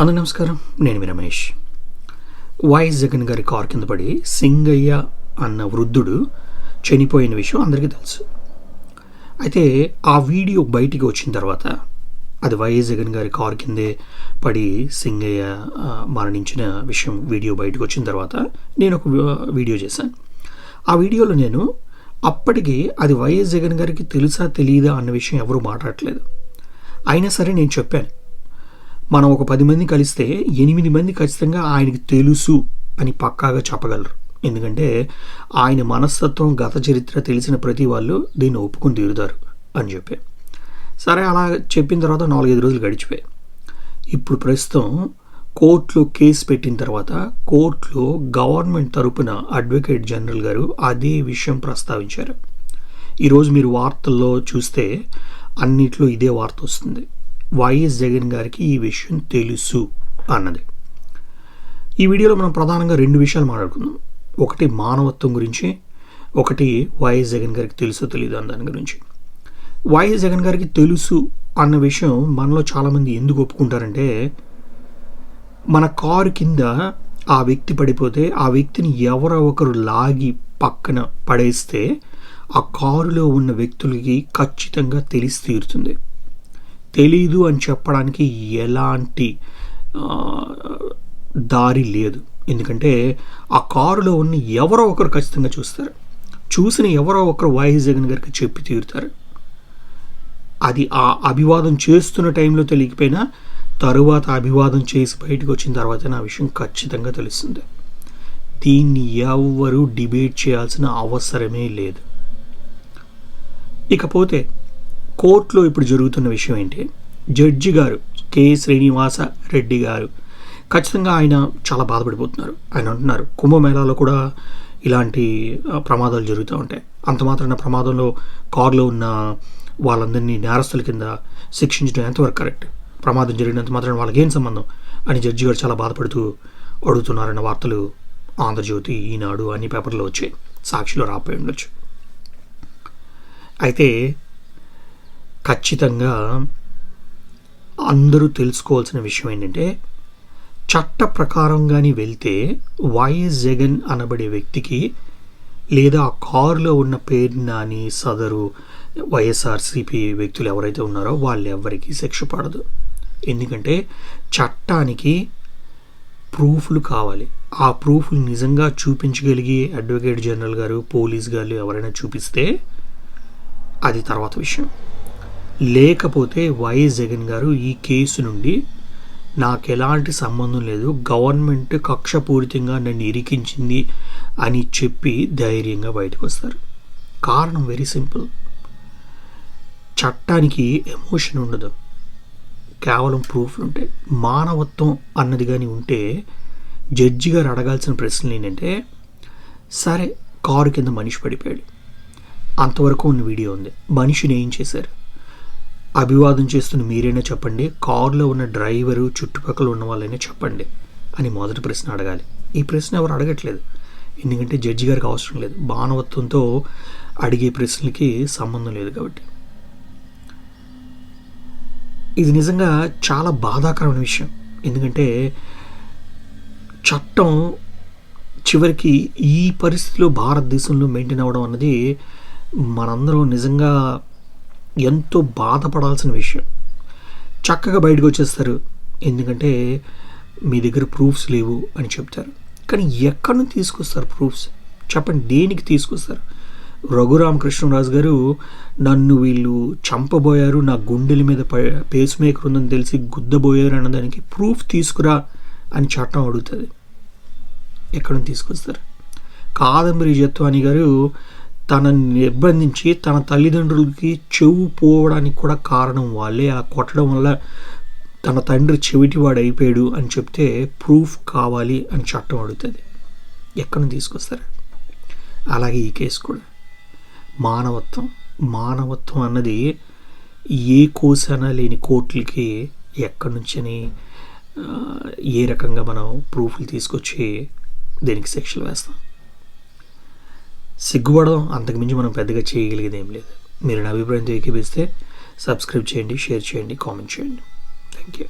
అందరి నమస్కారం. నేను మీ రమేష్. వైఎస్ జగన్ గారి కారు కింద పడి సింగయ్య అన్న వృద్ధుడు చనిపోయిన విషయం అందరికీ తెలుసు. అయితే ఆ వీడియో బయటికి వచ్చిన తర్వాత అది వైఎస్ జగన్ గారి కారు కిందే పడి సింగయ్య మరణించిన విషయం వీడియో బయటకు వచ్చిన తర్వాత నేను ఒక వీడియో చేశాను. ఆ వీడియోలో నేను అప్పటికి అది వైఎస్ జగన్ గారికి తెలుసా తెలియదా అన్న విషయం ఎవరు మాట్లాడట్లేదు. అయినా సరే నేను చెప్పాను. మనం ఒక పది మంది కలిస్తే ఎనిమిది మంది ఖచ్చితంగా ఆయనకి తెలుసు అని పక్కాగా చెప్పగలరు. ఎందుకంటే ఆయన మనస్తత్వం గత చరిత్ర తెలిసిన ప్రతి వాళ్ళు దీన్ని ఒప్పుకొని తీరుతారు అని చెప్పి. సరే అలా చెప్పిన తర్వాత నాలుగైదు రోజులు గడిచిపోయాయి. ఇప్పుడు ప్రస్తుతం కోర్టులో కేసు పెట్టిన తర్వాత కోర్టులో గవర్నమెంట్ తరపున అడ్వకేట్ జనరల్ గారు అదే విషయం ప్రస్తావించారు. ఈరోజు మీరు వార్తల్లో చూస్తే అన్నిట్లో ఇదే వార్త వస్తుంది. వైఎస్ జగన్ గారికి ఈ విషయం తెలుసు అన్నది. ఈ వీడియోలో మనం ప్రధానంగా రెండు విషయాలు మాట్లాడుకుందాం. ఒకటి మానవత్వం గురించి ఒకటి వైఎస్ జగన్ గారికి తెలుసో తెలియదు అన్న దాని గురించి. వైఎస్ జగన్ గారికి తెలుసు అన్న విషయం మనలో చాలామంది ఎందుకు ఒప్పుకుంటారంటే మన కారు కింద ఆ వ్యక్తి పడిపోతే ఆ వ్యక్తిని ఎవరో ఒకరు లాగి పక్కన పడేస్తే ఆ కారులో ఉన్న వ్యక్తులకి ఖచ్చితంగా తెలిసి తీరుతుంది. తెలీదు అని చెప్పడానికి ఎలాంటి దారి లేదు. ఎందుకంటే ఆ కారులో ఉన్న ఎవరో ఒకరు ఖచ్చితంగా చూస్తారు. చూసిన ఎవరో ఒకరు వాయిస్ జగన్ గారికి చెప్పి తీరుతారు. అది ఆ అభివాదం చేస్తున్న టైంలో తెలియకపోయినా తరువాత అభివాదం చేసి బయటకు వచ్చిన తర్వాత నా విషయం ఖచ్చితంగా తెలుస్తుంది. దీన్ని ఎవ్వరూ డిబేట్ చేయాల్సిన అవసరమే లేదు. ఇకపోతే కోర్టులో ఇప్పుడు జరుగుతున్న విషయం ఏంటి? జడ్జి గారు కె. శ్రీనివాస రెడ్డి గారు ఖచ్చితంగా ఆయన చాలా బాధపడిపోతున్నారు. ఆయన అంటున్నారు కుంభమేళాలో కూడా ఇలాంటి ప్రమాదాలు జరుగుతూ ఉంటాయి. అంత మాత్రాన ప్రమాదంలో కారులో ఉన్న వాళ్ళందరినీ నేరస్తుల కింద శిక్షించడం ఎంతవరకు కరెక్ట్? ప్రమాదం జరిగినంత మాత్రం వాళ్ళకి ఏం సంబంధం? అని జడ్జి గారు చాలా బాధపడుతూ అడుగుతున్నారన్న వార్తలు ఆంధ్రజ్యోతి ఈనాడు అన్ని పేపర్లో వచ్చాయి. సాక్షిలో రాపోయి ఉండొచ్చు. అయితే ఖచ్చితంగా అందరూ తెలుసుకోవాల్సిన విషయం ఏంటంటే చట్ట ప్రకారంగాని వెళ్తే వైఎస్ జగన్ అనబడే వ్యక్తికి లేదా ఆ కారులో ఉన్న పేరు నాని సదరు వైఎస్ఆర్సీపీ వ్యక్తులు ఎవరైతే ఉన్నారో వాళ్ళు ఎవరికి శిక్ష పడదు. ఎందుకంటే చట్టానికి ప్రూఫ్లు కావాలి. ఆ ప్రూఫ్లు నిజంగా చూపించగలిగి అడ్వకేట్ జనరల్ గారు పోలీస్ గారు ఎవరైనా చూపిస్తే అది తర్వాత విషయం. లేకపోతే వైఎస్ జగన్ గారు ఈ కేసు నుండి నాకు ఎలాంటి సంబంధం లేదు. గవర్నమెంట్ కక్షపూరితంగా నన్ను ఇరికించింది అని చెప్పి ధైర్యంగా బయటకు వస్తారు. కారణం వెరీ సింపుల్ చట్టానికి ఎమోషన్ ఉండదు. కేవలం ప్రూఫ్లు ఉంటాయి. మానవత్వం అన్నది కానీ ఉంటే జడ్జి గారు అడగాల్సిన ప్రశ్నలు ఏంటంటే సరే కారు కింద మనిషి పడిపోయాడు. అంతవరకు ఉన్న వీడియో ఉంది. మనిషిని ఏం చేశారు? అభివాదం చేస్తున్న మీరైనా చెప్పండి. కారులో ఉన్న డ్రైవరు చుట్టుపక్కల ఉన్న వాళ్ళైనా చెప్పండి అని మొదటి ప్రశ్న అడగాలి. ఈ ప్రశ్న ఎవరు అడగట్లేదు. ఎందుకంటే జడ్జి గారికి అవసరం లేదు. మానవత్వంతో అడిగే ప్రశ్నలకి సంబంధం లేదు కాబట్టి. ఇది నిజంగా చాలా బాధాకరమైన విషయం. ఎందుకంటే చట్టం చివరికి ఈ పరిస్థితిలో భారతదేశంలో మెయింటైన్ అవ్వడం అన్నది మనందరం నిజంగా ఎంతో బాధపడాల్సిన విషయం. చక్కగా బయటకు వచ్చేస్తారు. ఎందుకంటే మీ దగ్గర ప్రూఫ్స్ లేవు అని చెప్తారు. కానీ ఎక్కడి నుంచి తీసుకొస్తారు ప్రూఫ్స్? చెప్పండి దేనికి తీసుకొస్తారు? రఘురామకృష్ణరాజు గారు నన్ను వీళ్ళు చంపబోయారు నా గుండెల మీద పేస్ మేకర్ ఉందని తెలిసి గుద్దబోయారు అన్నదానికి ప్రూఫ్ తీసుకురా అని చట్టం అడుగుతుంది. ఎక్కడి నుంచి తీసుకొస్తారు? కాదంబరి జత్వాని గారు తనని నిర్బంధించి తన తల్లిదండ్రులకి చెవు పోవడానికి కూడా కారణం వాళ్ళే. ఆ కొట్టడం వల్ల తన తండ్రి చెవిటివాడు అయిపోయాడు అని చెప్తే ప్రూఫ్ కావాలి అని చట్టం అడుగుతుంది. ఎక్కడి నుంచి తీసుకొస్తారు? అలాగే ఈ కేసు కూడా. మానవత్వం మానవత్వం అన్నది ఏ కోసైనా లేని కోర్టులకి ఎక్కడి నుంచని ఏ రకంగా మనం ప్రూఫ్లు తీసుకొచ్చి దీనికి శిక్షలు వేస్తాం? సిగ్గుపడడం అంతకుమించి మనం పెద్దగా చేయగలిగేది ఏం లేదు. మీరు నా అభిప్రాయంతో ఏకీపిస్తే సబ్స్క్రైబ్ చేయండి షేర్ చేయండి కామెంట్ చేయండి. Thank you